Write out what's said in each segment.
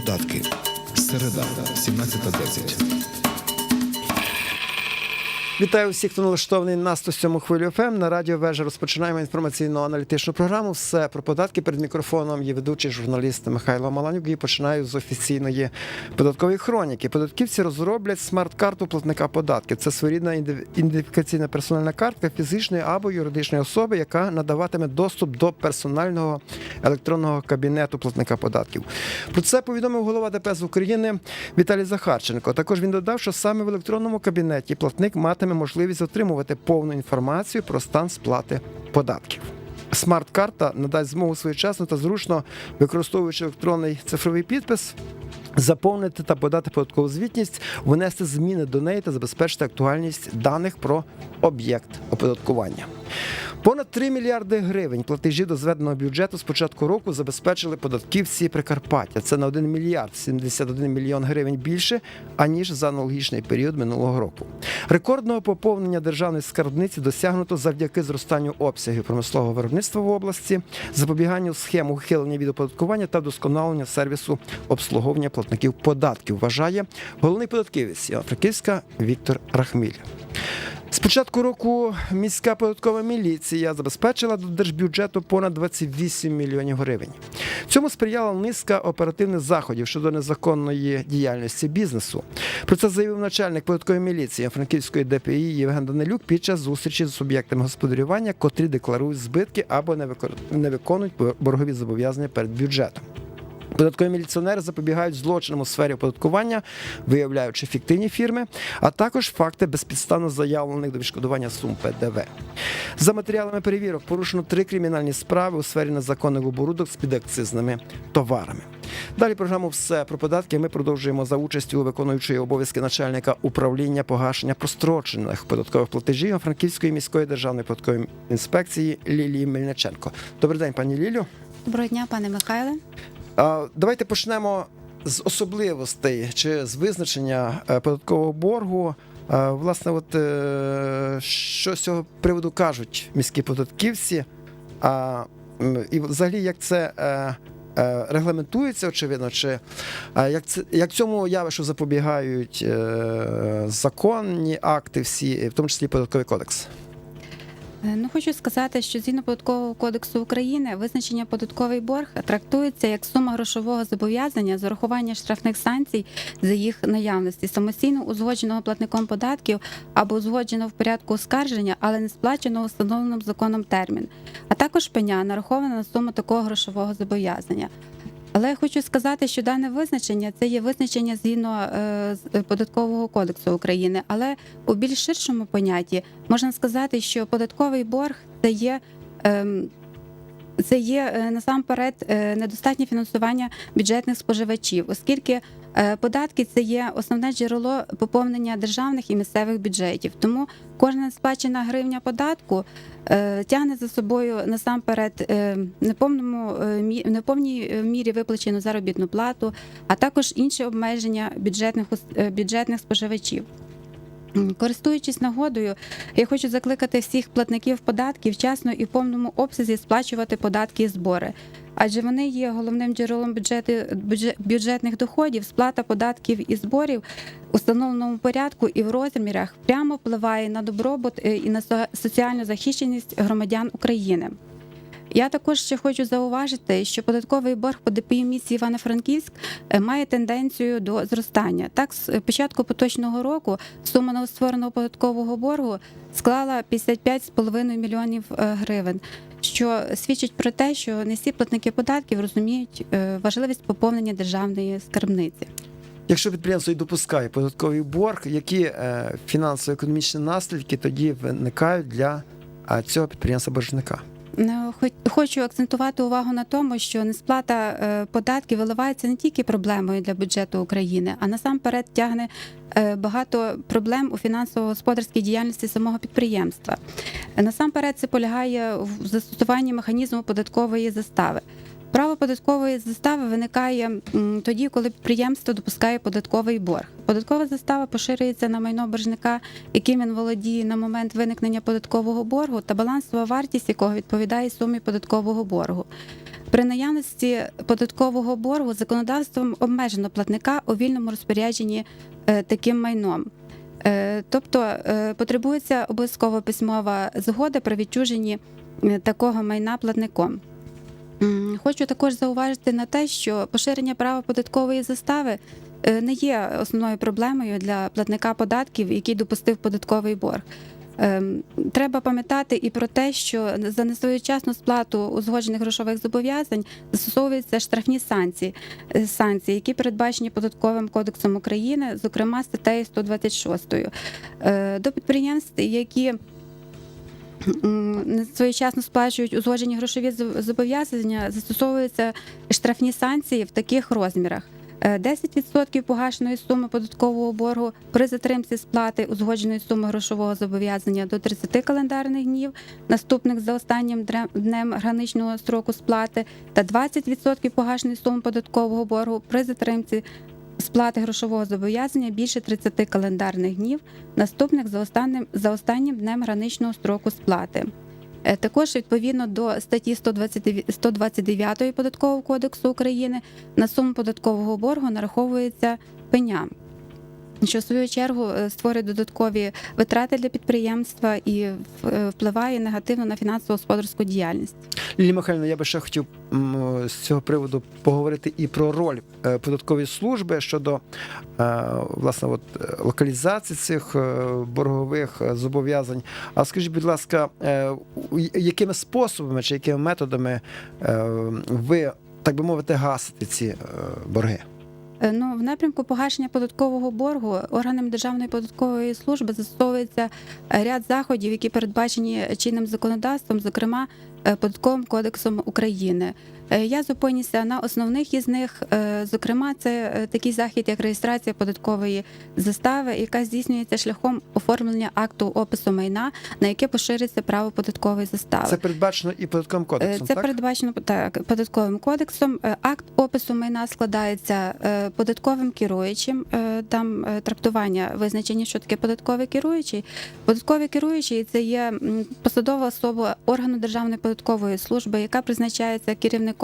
податки. Середа, 17.10. Вітаю всіх, хто налаштований на 107 хвилю ФМ. На радіо Вежа розпочинаємо інформаційно-аналітичну програму. Все про податки перед мікрофоном є ведучий журналіст Михайло Маланюк і починаю з офіційної податкової хроніки. Податківці розроблять смарт-карту платника податків. Це своєрідна ідентиф- ідентифікаційна персональна картка фізичної або юридичної особи, яка надаватиме доступ до персонального електронного кабінету платника податків. Про це повідомив голова ДПС України Віталій Захарченко. Також він додав, що саме в електронному кабінеті платник матиме можливість отримувати повну інформацію про стан сплати податків. Смарт-карта надасть змогу своєчасно та зручно, використовуючи електронний цифровий підпис, заповнити та подати податкову звітність, внести зміни до неї та забезпечити актуальність даних про об'єкт оподаткування. Понад 3 мільярди гривень платежів до зведеного бюджету з початку року забезпечили податківці Прикарпаття. Це на 1 мільярд 71 мільйон гривень більше, аніж за аналогічний період минулого року. Рекордного поповнення державної скарбниці досягнуто завдяки зростанню обсягів промислового виробництва в області, запобіганню схем ухилення від оподаткування та вдосконаленню сервісу обслуговування платників податків. Вважає головний податківець Івано-Франківська Віктор Рахміль. З початку року міська податкова міліція забезпечила до держбюджету понад 28 мільйонів гривень. Цьому сприяла низка оперативних заходів щодо незаконної діяльності бізнесу. Про це заявив начальник податкової міліції Франківської ДПІ Євген Данилюк під час зустрічі з суб'єктами господарювання, котрі декларують збитки або не виконують боргові зобов'язання перед бюджетом. Податкові міліціонери запобігають злочинам у сфері оподаткування, виявляючи фіктивні фірми, а також факти безпідставно заявлених до відшкодування сум ПДВ. За матеріалами перевірок порушено три кримінальні справи у сфері незаконних оборудок з підакцизними товарами. Далі програму все про податки. Ми продовжуємо за участю виконуючої обов'язки начальника управління погашення прострочених податкових платежів Франківської міської державної податкової інспекції Лілії Мельниченко. Добрий день, пані Лілю. Доброго дня, пане Михайле. Давайте почнемо з особливостей чи з визначення е, податкового боргу. Власне, от е, що з цього приводу кажуть міські податківці, і взагалі як це е, е, регламентується, очевидно, чи е, як це як цьому явищу запобігають е, законні акти, всі, в тому числі податковий кодекс. Е, Ну, хочу сказати, що згідно податкового кодексу України визначення податковий борг трактується як сума грошового зобов'язання з урахування штрафних санкцій за їх наявності, самостійно узгодженого платником податків або узгодженого в порядку оскарження, але не сплаченого встановленим законом термін, а також пеня нарахована на суму такого грошового зобов'язання. Але я хочу сказати, що дане визначення це є визначення згідно е, е, податкового кодексу України, але у більш ширшому понятті можна сказати, що податковий борг це є. ем, це є е, насамперед недостатнє фінансування бюджетних споживачів, оскільки податки це є основне джерело поповнення державних і місцевих бюджетів. Тому кожна сплачена гривня податку е, тягне за собою насамперед е, неповному е, неповній е, мірі виплачену заробітну плату, а також інші обмеження бюджетних е, бюджетних споживачів. Користуючись нагодою, я хочу закликати всіх платників податків вчасно і в повному обсязі сплачувати податки і збори, адже вони є головним джерелом бюджету, бюджетних доходів. Сплата податків і зборів у встановленому порядку і в розмірах прямо впливає на добробут е, і на соціальну захищеність громадян України. Я також ще хочу зауважити, що податковий борг по ДПІ місії Івано-Франківськ е, має тенденцію до зростання. Так, з початку поточного року сума новоствореного податкового боргу склала 55,5 мільйонів е, гривень, що свідчить про те, що не всі платники податків розуміють е, важливість поповнення державної скарбниці. Якщо підприємство і допускає податковий борг, які фінансово-економічні наслідки тоді виникають для цього підприємства боржника? Хоч- Хочу акцентувати увагу на тому, що несплата е, податків виливається не тільки проблемою для бюджету України, а насамперед тягне е, багато проблем у фінансово-господарській діяльності самого підприємства. Е, Насамперед це полягає в застосуванні механізму податкової застави. Право податкової застави виникає тоді, коли підприємство допускає податковий борг. Податкова застава поширюється на майно боржника, яким він володіє на момент виникнення податкового боргу, та балансова вартість якого відповідає сумі податкового боргу. При наявності податкового боргу законодавством обмежено платника у вільному розпорядженні е, таким майном. Е, Тобто е, потребується обов'язково письмова згода при відчуженні такого майна платником. Хочу також зауважити на те, що поширення права податкової застави е, не є основною проблемою для платника податків, який допустив податковий борг. Ем, Треба пам'ятати і про те, що за несвоєчасну сплату узгоджених грошових зобов'язань застосовуються штрафні санкції, е, санкції, які передбачені податковим кодексом України, зокрема статтею 126. Е, До підприємств, які своєчасно сплачують узгоджені грошові зо- зобов'язання, застосовуються штрафні санкції в таких розмірах. Е, 10% погашеної суми податкового боргу при затримці сплати узгодженої суми грошового зобов'язання до 30 календарних днів, наступних за останнім днем граничного строку сплати, та 20% погашеної суми податкового боргу при затримці сплати грошового зобов'язання більше 30 календарних днів, наступних за останнім, за останнім днем граничного строку сплати. Е, Також відповідно до статті 129 129 Податкового кодексу України на суму податкового боргу нараховується пеня. Що в свою чергу е, створює додаткові витрати для підприємства і е, впливає негативно на фінансово-господарську діяльність. Лілія Михайлівна, я би ще хотів з цього приводу поговорити і про роль е, податкової служби щодо е, власне от, е, локалізації цих е, боргових е, зобов'язань. А скажіть, будь ласка, е, якими способами чи якими методами е, ви, так би мовити, гасите ці е, борги? Е, Ну, в напрямку погашення податкового боргу органам Державної податкової служби застосовується е, ряд заходів, які передбачені чинним законодавством, зокрема е, податковим кодексом України. Е, Я зупинюся на основних із них. Е, Зокрема, це е, такий захід, як реєстрація податкової застави, яка здійснюється шляхом оформлення акту опису майна, на яке поширюється право податкової застави. Це передбачено і податковим кодексом. Це так? передбачено так, податковим кодексом. Акт опису майна складається податковим керуючим. Там трактування визначені, що таке податковий керуючий. Податковий керуючий це є посадова особа органу Державної податкової служби, яка призначається керівником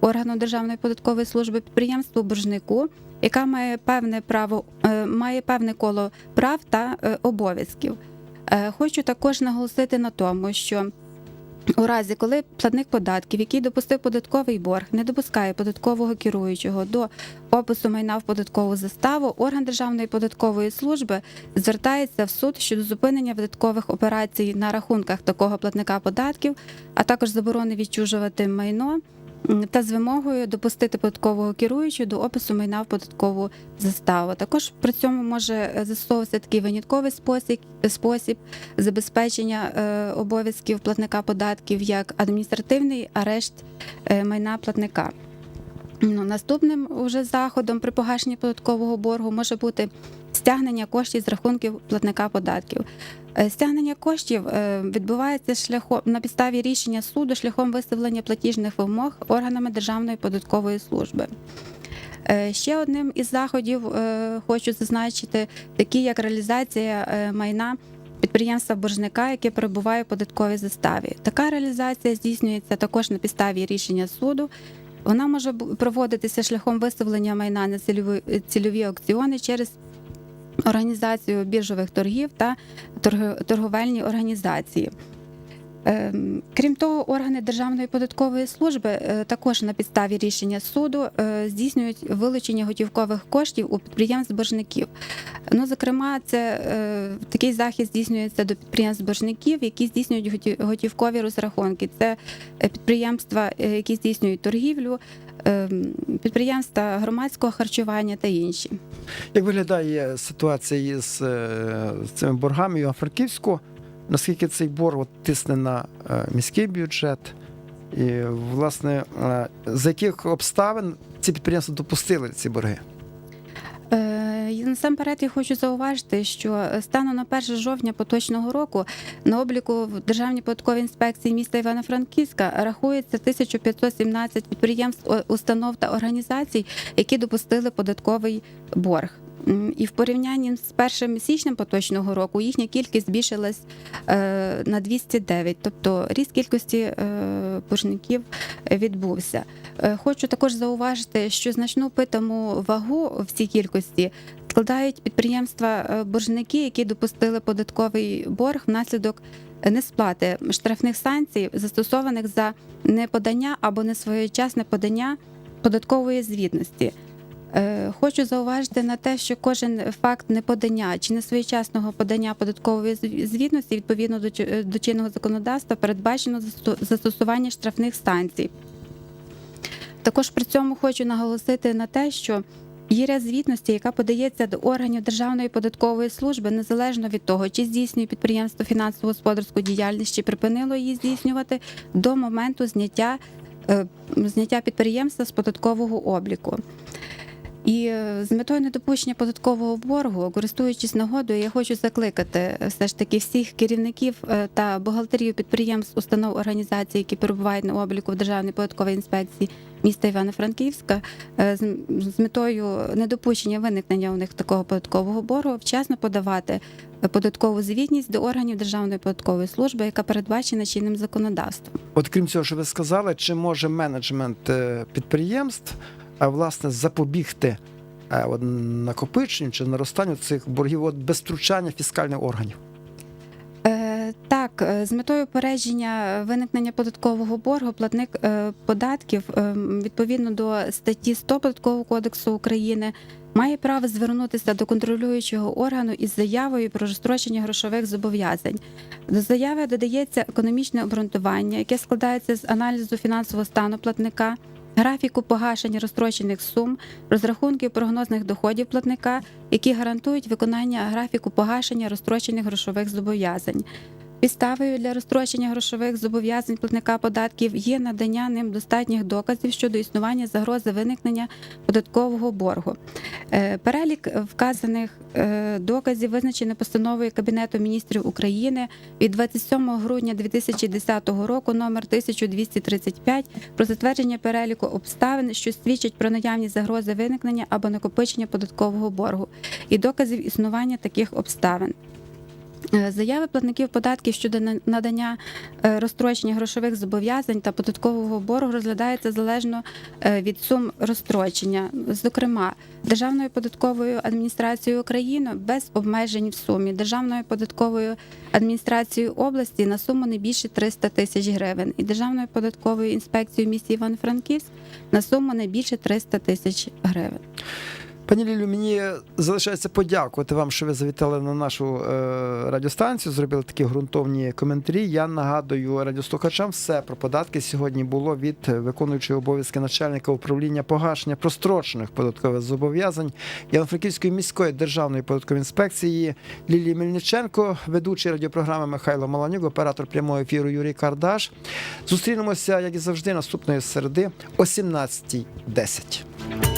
органу Державної податкової служби підприємству боржнику, яка має певне право, е, має певне коло прав та е, обов'язків. Е, Хочу також наголосити на тому, що у разі, коли платник податків, який допустив податковий борг, не допускає податкового керуючого до опису майна в податкову заставу, орган Державної податкової служби звертається в суд щодо зупинення видаткових операцій на рахунках такого платника податків, а також заборони відчужувати майно. Та з вимогою допустити податкового керуючого до опису майна в податкову заставу. Також при цьому може е, застосовуватися такий винятковий спосіб, спосіб забезпечення е, обов'язків платника податків як адміністративний арешт е, майна платника. Ну, наступним уже заходом при погашенні податкового боргу може бути стягнення коштів з рахунків платника податків. Е, Стягнення коштів е, відбувається шляхом на підставі рішення суду шляхом виставлення платіжних вимог органами Державної податкової служби. Е, Ще одним із заходів хочу зазначити, такі як реалізація майна підприємства боржника, яке перебуває в податковій заставі. Така реалізація здійснюється також на підставі рішення суду. Вона може проводитися шляхом виставлення майна на цільові, цільові аукціони через організацію біржових торгів та торговельні організації. Ем, Крім того, органи Державної податкової служби е, також на підставі рішення суду е, здійснюють вилучення готівкових коштів у підприємств боржників. Ну, зокрема, це е, такий захід здійснюється до підприємств боржників, які здійснюють готі- готівкові розрахунки. Це підприємства, які здійснюють торгівлю, підприємства громадського харчування та інші. Як виглядає ситуація з, е, цими боргами у Франківську? Наскільки цей борг от, тисне на е, міський бюджет? І, власне, з за яких обставин ці підприємства допустили ці борги? Е, Насамперед я хочу зауважити, що станом на 1 жовтня поточного року на обліку в Державній податковій інспекції міста Івано-Франківська рахується 1517 підприємств, установ та організацій, які допустили податковий борг. І в порівнянні з 1 січнем поточного року їхня кількість збільшилась е, на 209, тобто ріст кількості е, боржників відбувся. Е, Хочу також зауважити, що значну питому вагу в цій кількості складають підприємства боржники, які допустили податковий борг внаслідок несплати штрафних санкцій, застосованих за неподання або несвоєчасне подання податкової звітності. Е, Хочу зауважити на те, що кожен факт неподання чи несвоєчасного подання податкової звітності відповідно до, чинного законодавства передбачено застосування штрафних санкцій. Також при цьому хочу наголосити на те, що є ряд звітності, яка подається до органів Державної податкової служби, незалежно від того, чи здійснює підприємство фінансово-господарську діяльність, чи припинило її здійснювати до моменту зняття, е, зняття підприємства з податкового обліку. І е, з метою недопущення податкового боргу, користуючись нагодою, я хочу закликати е, все ж таки всіх керівників е, та бухгалтерів підприємств, установ організацій, які перебувають на обліку в Державній податковій інспекції міста Івано-Франківська, з метою недопущення виникнення у них такого податкового боргу, вчасно подавати податкову звітність до органів Державної податкової служби, яка передбачена чинним законодавством. От крім цього, що ви сказали, чи може менеджмент підприємств а, власне запобігти е, накопиченню чи наростанню цих боргів от, без втручання фіскальних органів? Е, Так, е, з метою попередження виникнення податкового боргу платник податків відповідно до статті 100 податкового кодексу України має право звернутися до контролюючого органу із заявою про розстрочення грошових зобов'язань. До заяви додається економічне обґрунтування, яке складається з аналізу фінансового стану платника. Графіку погашення розстрочених сум, розрахунків прогнозних доходів платника, які гарантують виконання графіку погашення розстрочених грошових зобов'язань. Підставою для розстрочення грошових зобов'язань платника податків є надання ним достатніх доказів щодо існування загрози виникнення податкового боргу. Е, Перелік вказаних е, доказів визначений постановою Кабінету міністрів України від 27 грудня 2010 року номер 1235 про затвердження переліку обставин, що свідчать про наявність загрози виникнення або накопичення податкового боргу, і доказів існування таких обставин. Е, Заяви платників податків щодо надання е, розстрочення грошових зобов'язань та податкового боргу розглядаються залежно е, від сум розстрочення. Зокрема, Державною податковою адміністрацією України без обмежень в сумі, Державною податковою адміністрацією області на суму не більше 300 тисяч гривень, і Державною податковою інспекцією місті Івано-Франківськ на суму не більше 300 тисяч гривень. Пані Лілю, мені залишається подякувати вам, що ви завітали на нашу е, радіостанцію, зробили такі ґрунтовні коментарі. Я нагадую радіослухачам, все про податки сьогодні було від виконуючого обов'язки начальника управління погашення прострочених податкових зобов'язань Івано-Франківської міської державної податкової інспекції Лілії Мельниченко, ведучий радіопрограми Михайло Маланюк, оператор прямого ефіру Юрій Кардаш. Зустрінемося, як і завжди, наступної середи о 17.10.